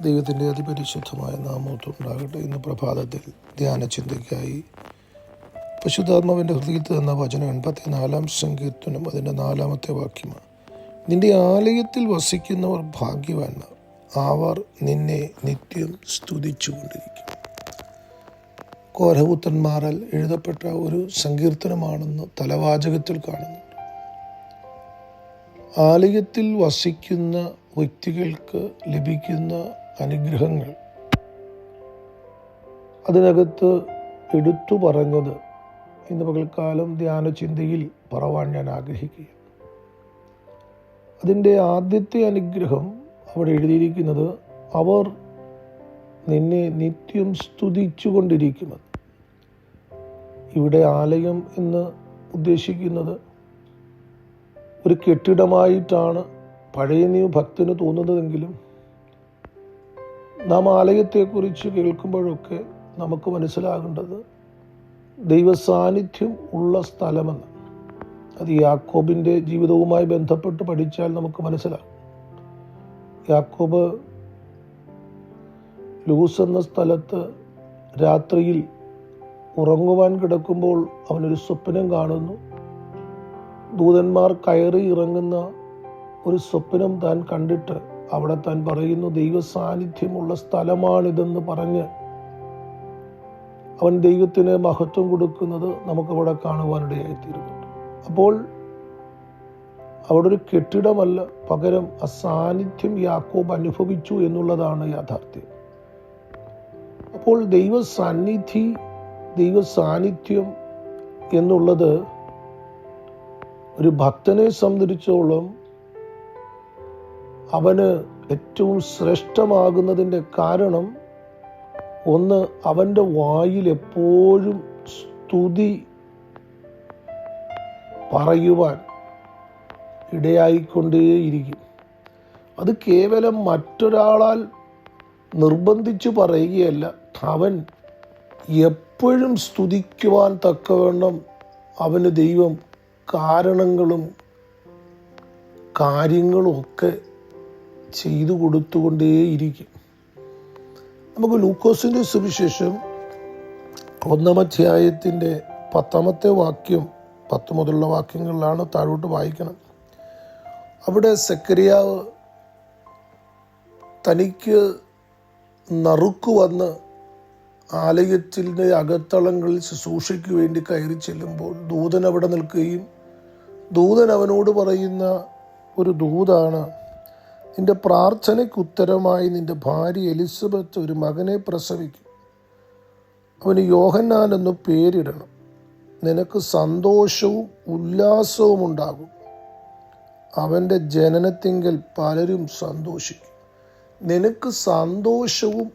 ദൈവത്തിന്റെ അതിപരിശുദ്ധമായ നാമോത്തുണ്ടാകട്ടെ ഇന്ന് പ്രഭാതത്തിൽ ധ്യാന ചിന്തയ്ക്കായി പശുധാത്മാവിന്റെ ഹൃദയത്തിൽ എന്ന വചനം എൺപത്തിനാലാം സങ്കീർത്തനം അതിന്റെ നാലാമത്തെ വാക്യമാണ്. നിന്റെ ആലയത്തിൽ വസിക്കുന്നവർ ഭാഗ്യവാന്മാർ. അവർ നിന്നെ നിത്യം സ്തുതിച്ചുകൊണ്ടിരിക്കും. കോരപുത്രന്മാരാൽ എഴുതപ്പെട്ട ഒരു സങ്കീർത്തനമാണെന്ന് തലവാചകത്തിൽ കാണുന്നു ആലയത്തിൽ വസിക്കുന്ന വ്യക്തികൾക്ക് ലഭിക്കുന്ന അനുഗ്രഹങ്ങൾ. അതിനകത്ത് എടുത്തു പറഞ്ഞത് ഇന്ന് പകൽക്കാലം ധ്യാന ചിന്തയിൽ പറവാൻ ഞാൻ ആഗ്രഹിക്കുകയാണ്. അതിന്റെ ആദ്യത്തെ അനുഗ്രഹം അവിടെ എഴുതിയിരിക്കുന്നത് അവർ നിന്നെ നിത്യം സ്തുതിച്ചു കൊണ്ടിരിക്കുമെന്ന് ഇവിടെ ആലയം എന്ന് ഉദ്ദേശിക്കുന്നത് ഒരു കെട്ടിടമായിട്ടാണ് പഴയ നിയ ഭക്തന് തോന്നുന്നതെങ്കിലും നാം ആലയത്തെക്കുറിച്ച് കേൾക്കുമ്പോഴൊക്കെ നമുക്ക് മനസ്സിലാകേണ്ടത് ദൈവസാന്നിധ്യം ഉള്ള സ്ഥലമെന്ന്. അത് യാക്കോബിന്റെ ജീവിതവുമായി ബന്ധപ്പെട്ട് പഠിച്ചാൽ നമുക്ക് മനസ്സിലാകും. യാക്കോബ് ലൂസ് എന്ന സ്ഥലത്ത് രാത്രിയിൽ ഉറങ്ങുവാൻ കിടക്കുമ്പോൾ അവനൊരു സ്വപ്നം കാണുന്നു. ദൂതന്മാർ കയറി ഇറങ്ങുന്ന ഒരു സ്വപ്നം താൻ കണ്ടിട്ട് അവിടെ താൻ പറയുന്നു ദൈവ സാന്നിധ്യമുള്ള സ്ഥലമാണിതെന്ന് പറഞ്ഞ് അവൻ ദൈവത്തിന് മഹത്വം കൊടുക്കുന്നത് നമുക്കവിടെ കാണുവാനിടയായിത്തീരുന്നുണ്ട് അപ്പോൾ അവിടെ ഒരു കെട്ടിടമല്ല പകരം അസാന്നിധ്യം യാക്കോബ് അനുഭവിച്ചു എന്നുള്ളതാണ് യാഥാർത്ഥ്യം. അപ്പോൾ ദൈവ സാന്നിധി ദൈവ സാന്നിധ്യം എന്നുള്ളത് ഒരു ഭക്തനെ സംബന്ധിച്ചോളം അവന് ഏറ്റവും ശ്രേഷ്ഠമാകുന്നതിന്റെ കാരണം ഒന്ന് അവന്റെ വായിൽ എപ്പോഴും സ്തുതി പറയുവാൻ ഇടയായിക്കൊണ്ടേയിരിക്കും. അത് കേവലം മറ്റൊരാളാൽ നിർബന്ധിച്ചു പറയുകയല്ല. അവൻ എപ്പോഴും സ്തുതിക്കുവാൻ തക്കവണ്ണം അവന് ദൈവം കാരണങ്ങളും കാര്യങ്ങളും ഒക്കെ ചെയ്തു കൊടുത്തുകൊണ്ടേയിരിക്കും. നമുക്ക് ലൂക്കോസിന്റെ സുവിശേഷം ഒന്നാം അധ്യായത്തിന്റെ പത്താമത്തെ വാക്യം പത്ത് മുതലുള്ള വാക്യങ്ങളിലാണ് താഴോട്ട് വായിക്കണം. അവിടെ സെക്കരിയാവ് തനിക്ക് നറുക്ക് വന്ന് ആലയത്തിന്റെ അകത്തളങ്ങളിൽ ശുശ്രൂഷയ്ക്ക് വേണ്ടി കയറി ചെല്ലുമ്പോൾ ദൂതൻ അവിടെ നിൽക്കുകയും ദൂതൻ അവനോട് പറയുന്ന ഒരു ദൂതാണ് നിന്റെ പ്രാർത്ഥനയ്ക്ക് ഉത്തരമായി നിന്റെ ഭാര്യ എലിസബത്ത് ഒരു മകനെ പ്രസവിക്കും. അവന് യോഹന്നാൻ എന്ന് പേരിടണം. നിനക്ക് സന്തോഷവും ഉല്ലാസവും ഉണ്ടാകും. അവന്റെ ജനനത്തിങ്കൽ പലരും സന്തോഷിക്കും. നിനക്ക് സന്തോഷവും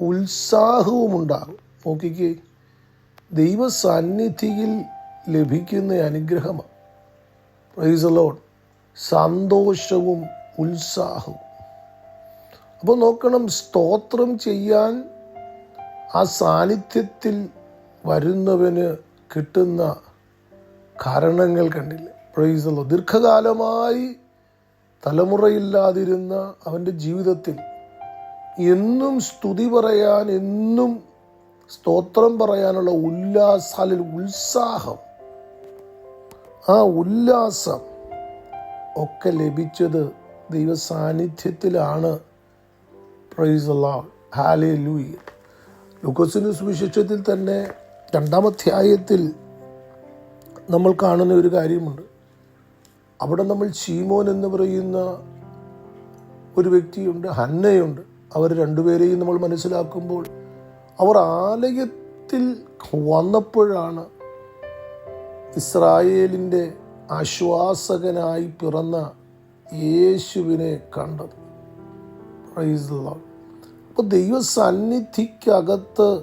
ഉത്സാഹവും ഉണ്ടാകും. നോക്കിക്കേ ദൈവസന്നിധിയിൽ ലഭിക്കുന്ന അനുഗ്രഹമാണ്. പ്രൈസ് ലോഡ് സന്തോഷവും ഉത്സാഹവും. അപ്പോൾ നോക്കണം സ്തോത്രം ചെയ്യാൻ ആ സാന്നിധ്യത്തിൽ വരുന്നവന് കിട്ടുന്ന കാരണങ്ങൾ കണ്ടില്ല? പ്രൈസല്ലോ ദീർഘകാലമായി തലമുറയില്ലാതിരുന്ന അവന്റെ ജീവിതത്തിൽ എന്നും സ്തുതി പറയാൻ എന്നും സ്തോത്രം പറയാനുള്ള ഉല്ലാസ അല്ലെങ്കിൽ ഉത്സാഹം. ആ ഉല്ലാസം ഒക്കെ ലഭിച്ചത് ദൈവ സാന്നിധ്യത്തിലാണ് പ്രൈസ് ഹാലേ ലൂയി ലുക്കോസിന് സുവിശേഷത്തിൽ തന്നെ രണ്ടാമധ്യായത്തിൽ നമ്മൾ കാണുന്ന ഒരു കാര്യമുണ്ട്. അവിടെ നമ്മൾ ഷീമോൻ എന്ന് പറയുന്ന ഒരു വ്യക്തിയുണ്ട് ഹന്നയുണ്ട്. അവർ രണ്ടുപേരെയും നമ്മൾ മനസ്സിലാക്കുമ്പോൾ അവർ ആലയത്തിൽ വന്നപ്പോഴാണ് ഇസ്രായേലിന്റെ ആശ്വാസകനായി പിറന്ന യേശുവിനെ കണ്ടത്. അപ്പോൾ ദൈവസന്നിധിക്കകത്ത്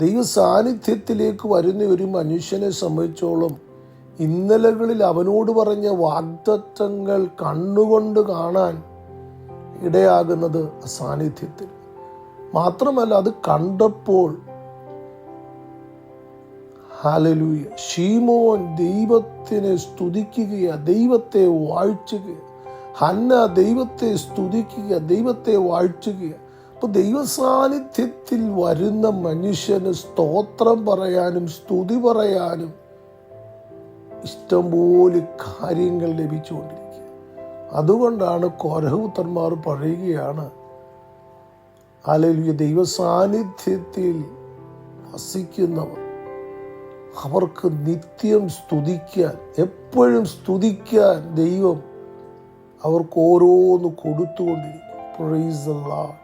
ദൈവ സാന്നിധ്യത്തിലേക്ക് വരുന്ന ഒരു മനുഷ്യനെ സംബന്ധിച്ചോളം ഇന്നലകളിൽ അവനോട് പറഞ്ഞ വാഗ്ദത്തങ്ങൾ കണ്ണുകൊണ്ട് കാണാൻ ഇടയാകുന്നത് സാന്നിധ്യത്തിൽ. മാത്രമല്ല അത് കണ്ടപ്പോൾ ഹാലലൂയ. ഷീമോൻ ദൈവത്തിനെ സ്തുതിക്കുകയ ദൈവത്തെ വാഴ്ചുക ഹന്ന ദൈവത്തെ സ്തുതിക്കുക ദൈവത്തെ വാഴ്ചുക അപ്പൊ ദൈവ സാന്നിധ്യത്തിൽ വരുന്ന മനുഷ്യന് സ്തോത്രം പറയാനും സ്തുതി പറയാനും ഇഷ്ടംപോലെ കാര്യങ്ങൾ ലഭിച്ചുകൊണ്ടിരിക്കുക. അതുകൊണ്ടാണ് കോരഹൂത്തന്മാർ പറയുകയാണ് അല്ലെങ്കിൽ ദൈവ സാന്നിധ്യത്തിൽ വസിക്കുന്നവർ അവർക്ക് നിത്യം സ്തുതിക്കാൻ എപ്പോഴും സ്തുതിക്കാൻ ദൈവം അവർക്ക് ഓരോന്ന് കൊടുത്തുകൊണ്ടിരിക്കും. Lord.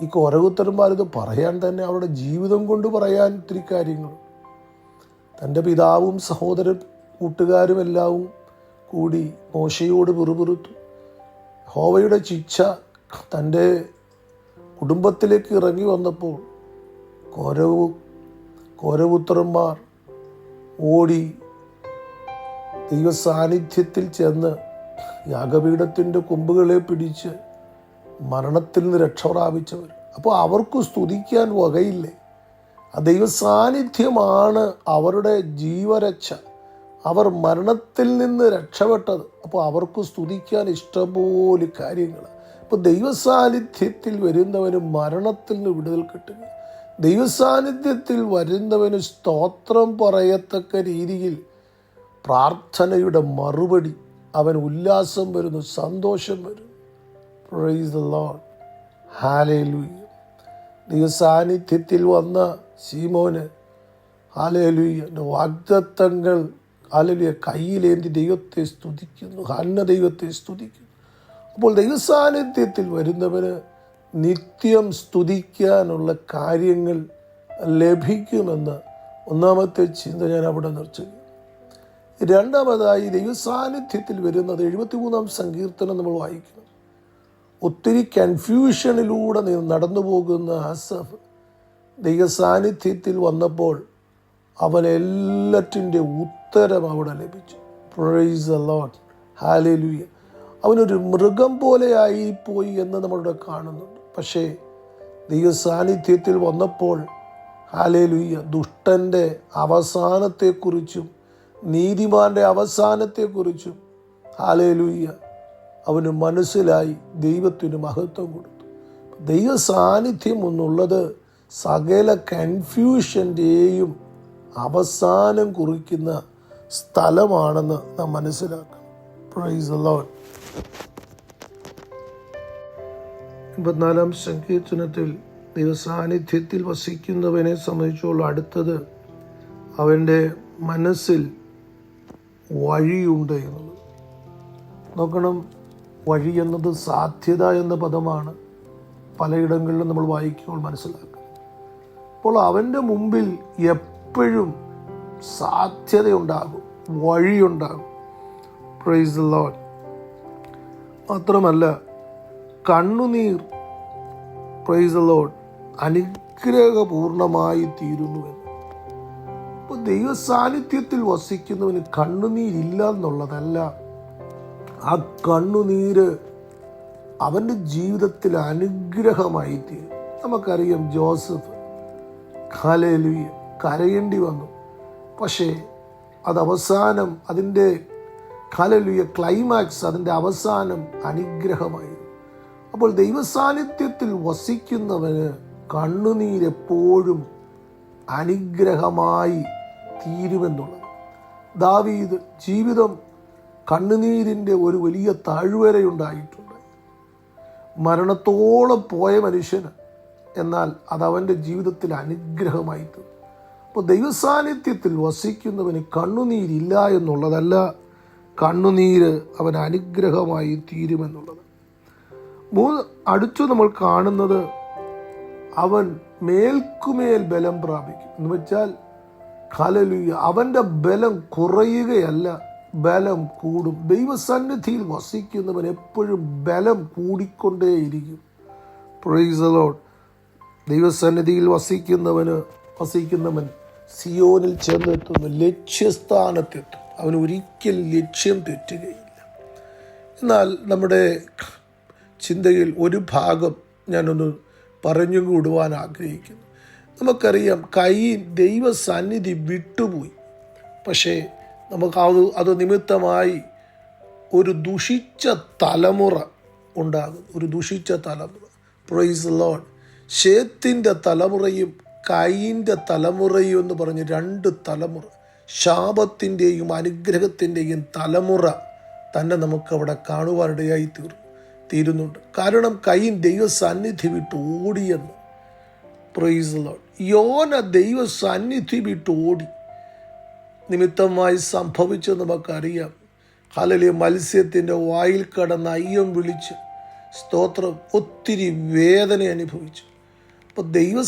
ഈ കൊരകുത്തരന്മാരിത് പറയാൻ തന്നെ അവരുടെ ജീവിതം കൊണ്ട് പറയാൻ ഒത്തിരി കാര്യങ്ങൾ. തന്റെ പിതാവും സഹോദരൻ കൂട്ടുകാരും എല്ലാവും കൂടി മോശയോട് പിറുപിറുത്തു. ഹോവയുടെ ശിക്ഷ തന്റെ കുടുംബത്തിലേക്ക് ഇറങ്ങി വന്നപ്പോൾ കോരവു കോരപുത്രന്മാർ ഓടി ദൈവ സാന്നിധ്യത്തിൽ ചെന്ന് യാഗപീഠത്തിന്റെ കൊമ്പുകളെ പിടിച്ച് മരണത്തിൽ നിന്ന് രക്ഷ പ്രാപിച്ചവർ. അപ്പോൾ അവർക്ക് സ്തുതിക്കാൻ വകയില്ലേ? ആ ദൈവ സാന്നിധ്യമാണ് അവരുടെ ജീവരക്ഷ. അവർ മരണത്തിൽ നിന്ന് രക്ഷപ്പെട്ടത്. അപ്പോൾ അവർക്ക് സ്തുതിക്കാൻ ഇഷ്ടംപോലെ കാര്യങ്ങൾ. അപ്പോൾ ദൈവസാന്നിധ്യത്തിൽ വരുന്നവന് മരണത്തിൽ നിന്ന് വിടുതൽ കിട്ടുക ദൈവ സാന്നിധ്യത്തിൽ വരുന്നവന് സ്തോത്രം പറയത്തക്ക രീതിയിൽ പ്രാർത്ഥനയുടെ മറുപടി അവൻ ഉല്ലാസം വരുന്നു സന്തോഷം വരുന്നു. പ്രൈസ് ദ ലോഡ് ഹാലേലൂയ ദൈവ സാന്നിധ്യത്തിൽ വന്ന സീമോന് ഹാലേലൂയ വാഗ്ദത്തങ്ങൾ ഹാലലുയ കയ്യിലേന്തി ദൈവത്തെ സ്തുതിക്കുന്നു ഹന്ന ദൈവത്തെ സ്തുതിക്കുന്നു. അപ്പോൾ ദൈവസാന്നിധ്യത്തിൽ വരുന്നവന് നിത്യം സ്തുതിക്കാനുള്ള കാര്യങ്ങൾ ലഭിക്കുമെന്ന് ഒന്നാമത്തെ ചിന്ത ഞാൻ അവിടെ നിർച്ചു രണ്ടാമതായി ദൈവസാന്നിധ്യത്തിൽ വരുന്നത് എഴുപത്തിമൂന്നാം സങ്കീർത്തനം നമ്മൾ വായിക്കുന്നു. ഒത്തിരി കൺഫ്യൂഷനിലൂടെ നടന്നു പോകുന്ന അസഫ് ദൈവസാന്നിധ്യത്തിൽ വന്നപ്പോൾ അവൻ എല്ലാറ്റിന്റെ ഉത്തരം അവിടെ ലഭിച്ചു. പ്രൈസ് അലോട്ട് ഹാലലൂയ അവനൊരു മൃഗം പോലെയായി പോയി എന്ന് നമ്മളിവിടെ കാണുന്നുണ്ട്. പക്ഷേ ദൈവസാന്നിധ്യത്തിൽ വന്നപ്പോൾ ഹാലേലുയ്യ ദുഷ്ടന്റെ അവസാനത്തെക്കുറിച്ചും നീതിമാന്റെ അവസാനത്തെക്കുറിച്ചും ഹാലേലുയ്യ അവന് മനസ്സിലായി ദൈവത്തിന് മഹത്വം കൊടുത്തു. ദൈവ സാന്നിധ്യം എന്നുള്ളത് സകല കൺഫ്യൂഷന്റെയും അവസാനം കുറിക്കുന്ന സ്ഥലമാണെന്ന് നാം മനസ്സിലാക്കണം. പ്രൈസ് ലോൺ എൺപത്തിനാലാം സങ്കീർത്തനത്തിൽ ദൈവസാന്നിധ്യത്തിൽ വസിക്കുന്നവനെ സംബന്ധിച്ചുള്ള അടുത്തത് അവന്റെ മനസ്സിൽ വഴിയുണ്ട് എന്നുള്ളത്. നോക്കണം വഴി എന്നത് സാധ്യത എന്ന പദമാണ് പലയിടങ്ങളിലും നമ്മൾ വായിക്കുമ്പോൾ മനസ്സിലാക്കുക. അപ്പോൾ അവന്റെ മുമ്പിൽ എപ്പോഴും സാധ്യതയുണ്ടാകും വഴിയുണ്ടാകും. പ്രൈസ് ലോഡ് മാത്രമല്ല കണ്ണുനീർ പ്രൈസ് അനുഗ്രഹപൂർണമായി അനുഗ്രഹപൂർണമായി തീരുന്നുവെന്ന് അപ്പോൾ ദൈവ സാന്നിധ്യത്തിൽ വസിക്കുന്നവന് കണ്ണുനീരില്ല എന്നുള്ളതല്ല. ആ കണ്ണുനീര് അവന്റെ ജീവിതത്തിൽ അനുഗ്രഹമായി തീരും. നമുക്കറിയാം ജോസഫ് ഖാലേലുയ കരയേണ്ടി വന്നു. പക്ഷേ അത് അവസാനം അതിന്റെ കലലുയ ക്ലൈമാക്സ് അതിന്റെ അവസാനം അനുഗ്രഹമായിരുന്നു അപ്പോൾ ദൈവസാന്നിധ്യത്തിൽ വസിക്കുന്നവന് കണ്ണുനീരെപ്പോഴും അനുഗ്രഹമായി തീരുമെന്നുള്ളത്. ദാവീദ് ജീവിതം കണ്ണുനീരിന്റെ ഒരു വലിയ താഴ്വരയുണ്ടായിട്ടുണ്ട്. മരണത്തോളം പോയ മനുഷ്യന് എന്നാൽ അതവന്റെ ജീവിതത്തിൽ അനുഗ്രഹമായി തീർന്നു. അപ്പോൾ ദൈവസാന്നിധ്യത്തിൽ വസിക്കുന്നവന് കണ്ണുനീരില്ല എന്നുള്ളതല്ല കണ്ണുനീര് അവൻ അനുഗ്രഹമായി തീരുമെന്നുള്ളത്. മൂന്ന് അടുത്തു നമ്മൾ കാണുന്നത് അവൻ മേൽക്കുമേൽ ബലം പ്രാപിക്കും. എന്ന് വെച്ചാൽ കലലുയ അവന്റെ ബലം കുറയുകയല്ല ബലം കൂടും. ദൈവസന്നിധിയിൽ വസിക്കുന്നവൻ എപ്പോഴും ബലം കൂടിക്കൊണ്ടേയിരിക്കും. പ്രൈസലോഡ് ദൈവസന്നിധിയിൽ വസിക്കുന്നവന് വസിക്കുന്നവൻ സിയോനിൽ ചെന്നെത്തുന്നു ലക്ഷ്യസ്ഥാനത്തെത്തും. അവൻ ഒരിക്കൽ ലക്ഷ്യം തെറ്റുകയില്ല. എന്നാൽ നമ്മുടെ ചിന്തയിൽ ഒരു ഭാഗം ഞാനൊന്ന് പറഞ്ഞു കൂടുവാൻ ആഗ്രഹിക്കുന്നു. നമുക്കറിയാം കൈ ദൈവസന്നിധി വിട്ടുപോയി. പക്ഷേ നമുക്ക് അത് അത് നിമിത്തമായി ഒരു ദുഷിച്ച തലമുറ ഉണ്ടാകും. ഒരു ദുഷിച്ച തലമുറ. പ്രൈസ് ലോൺ ഷേത്തിന്റെ തലമുറയും കൈയിന്റെ തലമുറയും എന്ന് പറഞ്ഞ് രണ്ട് തലമുറ. ശാപത്തിന്റെയും അനുഗ്രഹത്തിന്റെയും തലമുറ തന്നെ നമുക്കവിടെ കാണുവാനിടയായി തീർന്നു തീരുന്നുണ്ട്. കാരണം കൈൻ ദൈവ സന്നിധി വിട്ട് ഓടിയെന്ന് പ്രൈസ് യോന ദൈവ സന്നിധി വിട്ട് ഓടി. നിമിത്തമായി സംഭവിച്ചു നമുക്കറിയാം. ഹലലി മത്സ്യത്തിന്റെ വായിൽ കടന്ന് അയ്യം വിളിച്ച് സ്തോത്രം ഒത്തിരി വേദന അനുഭവിച്ചു. അപ്പോൾ ദൈവ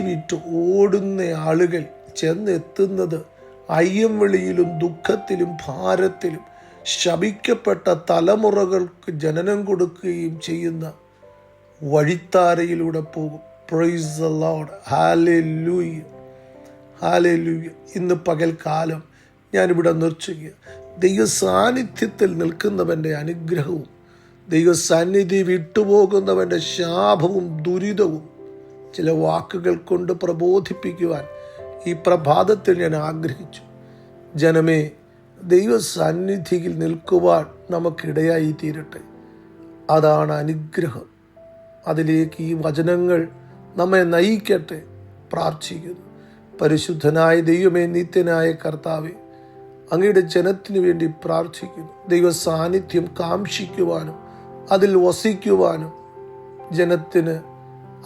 വിട്ട് ഓടുന്ന ആളുകൾ ചെന്നെത്തുന്നത് അയ്യം വിളിയിലും ദുഃഖത്തിലും ഭാരത്തിലും ശപിക്കപ്പെട്ട തലമുറകൾക്ക് ജനനം കൊടുക്കുകയും ചെയ്യുന്ന വഴിത്താരയിലൂടെ പോകും. പ്രൈസ് ഇന്ന് പകൽക്കാലം ഞാനിവിടെ നിർച്ചുക ദൈവ സാന്നിധ്യത്തിൽ നിൽക്കുന്നവന്റെ അനുഗ്രഹവും ദൈവ സന്നിധി വിട്ടുപോകുന്നവന്റെ ശാപവും ദുരിതവും ചില വാക്കുകൾ കൊണ്ട് പ്രബോധിപ്പിക്കുവാൻ ഈ പ്രഭാതത്തിൽ ഞാൻ ആഗ്രഹിച്ചു. ജനമേ ദൈവ സന്നിധിയിൽ നിൽക്കുവാൻ നമുക്കിടയായി തീരട്ടെ അതാണ് അനുഗ്രഹം. അതിലേക്ക് ഈ വചനങ്ങൾ നമ്മെ നയിക്കട്ടെ പ്രാർത്ഥിക്കുന്നു. പരിശുദ്ധനായ ദൈവമേ നിത്യനായ കർത്താവെ അങ്ങയുടെ ജനത്തിനു വേണ്ടി പ്രാർത്ഥിക്കുന്നു. ദൈവ സാന്നിധ്യം കാംക്ഷിക്കുവാനും അതിൽ വസിക്കുവാനും ജനത്തിന്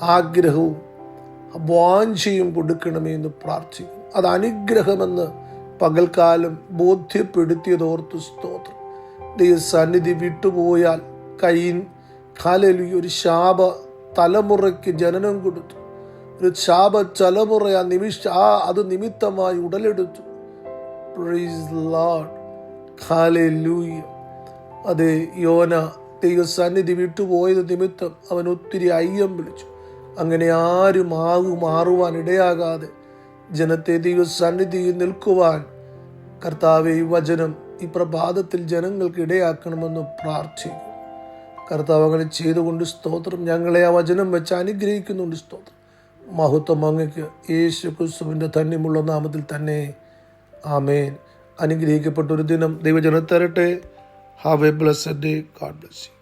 ആഗ്രഹവും വാഞ്ചയും കൊടുക്കണമേ എന്ന് പ്രാർത്ഥിക്കുന്നു. അത് അനുഗ്രഹമെന്ന് പകൽക്കാലം ബോധ്യപ്പെടുത്തിയതോർത്ത് സ്തോത്രം. ദൈവ സന്നിധി വിട്ടുപോയാൽ കൈൻ കാലലി ഒരു ശാപ തലമുറയ്ക്ക് ജനനം കൊടുത്തു. ഒരു ശാപ തലമുറ ആ നിമിഷ ആ അത് നിമിത്തമായി ഉടലെടുത്തു. അതെ യോന ദൈവ സന്നിധി വിട്ടുപോയത് നിമിത്തം അവൻ ഒത്തിരി അയ്യം വിളിച്ചു. അങ്ങനെ ആരും ആകു മാറുവാൻ ഇടയാകാതെ ജനത്തെ ദൈവ സന്നിധിയിൽ നിൽക്കുവാൻ കർത്താവെ ഈ വചനം ഈ പ്രഭാതത്തിൽ ജനങ്ങൾക്ക് ഇടയാക്കണമെന്ന് പ്രാർത്ഥിക്കും കർത്താവ് അങ്ങനെ ചെയ്തുകൊണ്ട് സ്തോത്രം. ഞങ്ങളെ ആ വചനം വെച്ച് അനുഗ്രഹിക്കുന്നുണ്ട് സ്തോത്രം. മഹത്വം അങ്ങക്ക്. യേശു ക്രിസ്തുവിന്റെ ധന്യമുള്ള നാമത്തിൽ തന്നെ. ആമേൻ. അനുഗ്രഹിക്കപ്പെട്ട ഒരു ദിനം ദൈവജനം തരട്ടെ. Have a blessed day God bless you